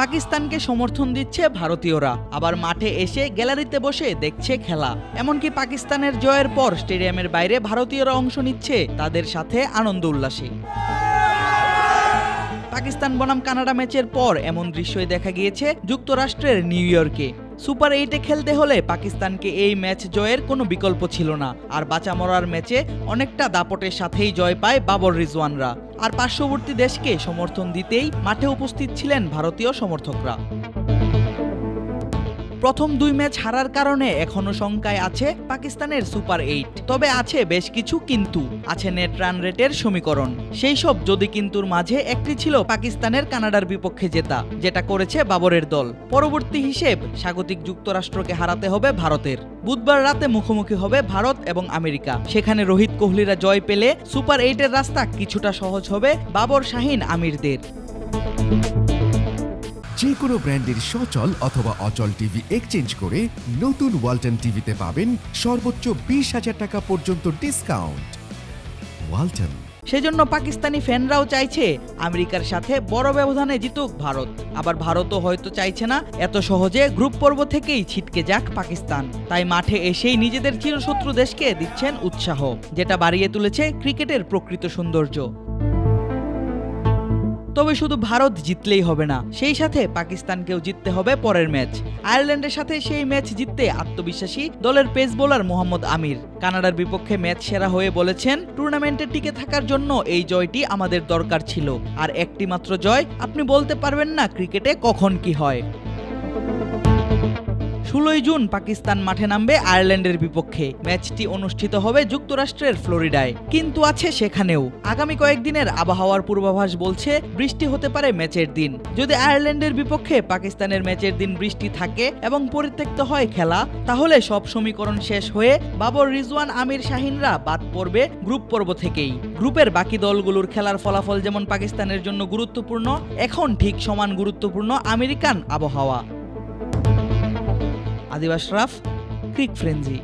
পাকিস্তানকে সমর্থন দিচ্ছে ভারতীয়রা। আবার মাঠে এসে গ্যালারিতে বসে দেখছে খেলা। এমনকি পাকিস্তানের জয়ের পর স্টেডিয়ামের বাইরে ভারতীয়রা অংশ নিচ্ছে তাদের সাথে আনন্দ উল্লাসে। পাকিস্তান বনাম কানাডা ম্যাচের পর এমন দৃশ্যই দেখা গিয়েছে যুক্তরাষ্ট্রের নিউ ইয়র্কে। সুপার এইটে খেলতে হলে পাকিস্তানকে এই ম্যাচ জয়ের কোনো বিকল্প ছিল না। আর বাঁচা মরার ম্যাচে অনেকটা দাপটের সাথেই জয় পায় বাবর রিজওয়ানরা। আর পার্শ্ববর্তী দেশকে সমর্থন দিতেই মাঠে উপস্থিত ছিলেন ভারতীয় সমর্থকরা। প্রথম দুই ম্যাচ হারার কারণে এখনও শঙ্কায় আছে পাকিস্তানের সুপার এইট। তবে আছে বেশ কিছু কিন্তু। আছে নেট রান রেটের সমীকরণ। সেই সব যদি কিন্তুর মাঝে একটি ছিল পাকিস্তানের কানাডার বিপক্ষে জেতা, যেটা করেছে বাবরের দল। পরবর্তী হিসেব স্বাগতিক যুক্তরাষ্ট্রকে হারাতে হবে ভারতের। বুধবার রাতে মুখোমুখি হবে ভারত এবং আমেরিকা। সেখানে রোহিত কোহলিরা জয় পেলে সুপার এইটের রাস্তা কিছুটা সহজ হবে বাবর শাহিন আমিরদের। যে কোনো ব্র্যান্ডের সচল অথবা অচল টিভি এক্সচেঞ্জ করে নতুন ওয়ালটন টিভিতে পাবেন সর্বোচ্চ বিশ হাজার টাকা পর্যন্ত ডিসকাউন্ট ওয়ালটন সেজন্য পাকিস্তানি ফ্যানরাও চাইছে আমেরিকার সাথে বড় ব্যবধানে জিতুক ভারত। আবার ভারতও হয়তো চাইছে না, এত সহজে গ্রুপ পর্ব থেকেই ছিটকে যাক পাকিস্তান। তাই মাঠে এসেই নিজেদের চিরশত্রু দেশকে দিচ্ছেন উৎসাহ, যেটা বাড়িয়ে তুলেছে ক্রিকেটের প্রকৃত সৌন্দর্য। তবে শুধু ভারত জিতলেই হবে না, সেই সাথে পাকিস্তানকেও জিততে হবে পরের ম্যাচ। আয়ারল্যান্ডের সাথে সেই ম্যাচ জিততে আত্মবিশ্বাসী দলের পেস বোলার মোহাম্মদ আমির। কানাডার বিপক্ষে ম্যাচ সেরা হয়ে বলেছেন, টুর্নামেন্টে টিকে থাকার জন্য এই জয়টি আমাদের দরকার ছিল। আর একটি মাত্র জয়, আপনি বলতে পারবেন না ক্রিকেটে কখন কি হয়। ষোলোই জুন পাকিস্তান মাঠে নামবে আয়ারল্যান্ডের বিপক্ষে। ম্যাচটি অনুষ্ঠিত হবে যুক্তরাষ্ট্রের ফ্লোরিডায়। কিন্তু আছে সেখানেও। আগামী কয়েকদিনের আবহাওয়ার পূর্বাভাস বলছে, বৃষ্টি হতে পারে ম্যাচের দিন। যদি আয়ারল্যান্ডের বিপক্ষে পাকিস্তানের ম্যাচের দিন বৃষ্টি থাকে এবং পরিত্যক্ত হয় খেলা, তাহলে সব সমীকরণ শেষ হয়ে বাবর রিজওয়ান আমির শাহিনরা বাদ পড়বে গ্রুপ পর্ব থেকেই। গ্রুপের বাকি দলগুলোর খেলার ফলাফল যেমন পাকিস্তানের জন্য গুরুত্বপূর্ণ, এখন ঠিক সমান গুরুত্বপূর্ণ আমেরিকান আবহাওয়া। Adib Ashraf cric frenzy.